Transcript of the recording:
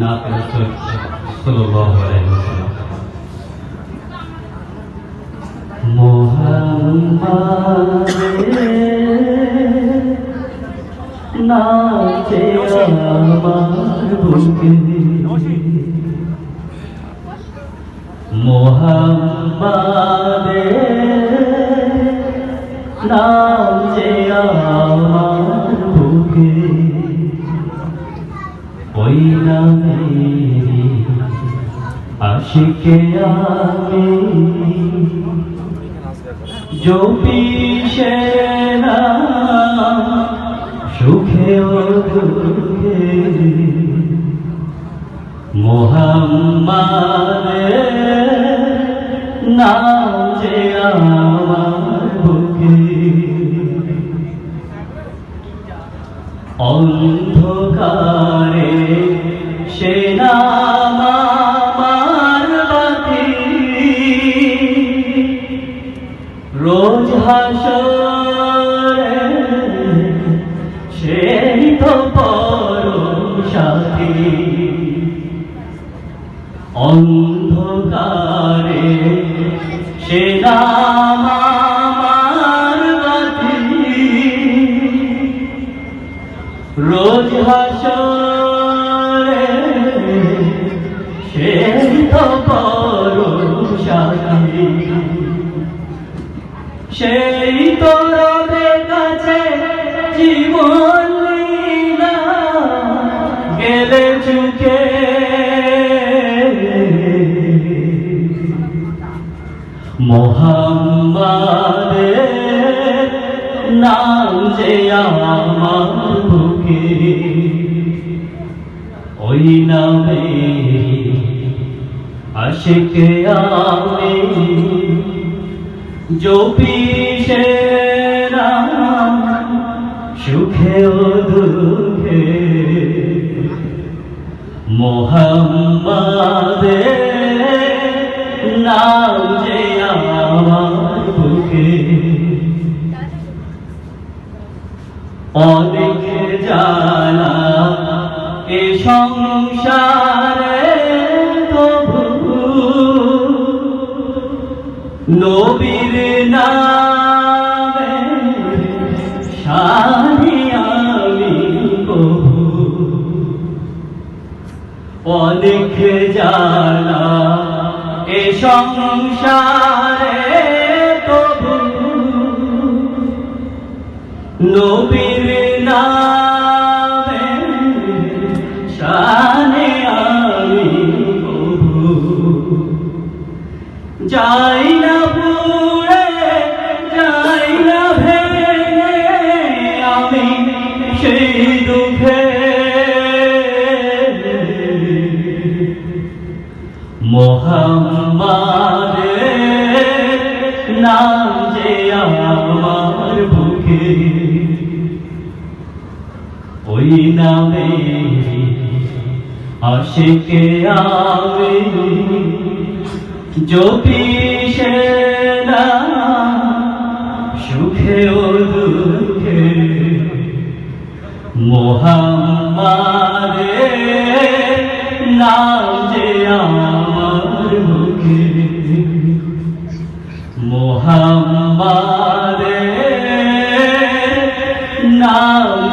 নাত রাসূল সাল্লাল্লাহু আলাইহি ওয়াসাল্লাম মোহাম্মদ নাচে আমার ওই নামেরি আশিকে আমি জপি সে নাম সুখে ও দুঃখে মোহাম্মদের নাম যে আমার বুকে। অন্ধকারে অন্ধকারে সে রোজ হাসরে সেই তো সেই চুকে মোহাম্মদের নাম যে আমার বুকে ওই নামে আশিকে আমি জপি সে মোহাম্মদে নাম যে আমার বুকে। অনেক জানা এ সংসারে তবু নবীর নামে শানি অনেক জানা এ সংসারে তবু নবীর নামে আমি যাই না মোহাম্মদের নাম যে আমার বুকে। ওই নামে আশিকে আমি জপি সে নাম মোহাম্মদের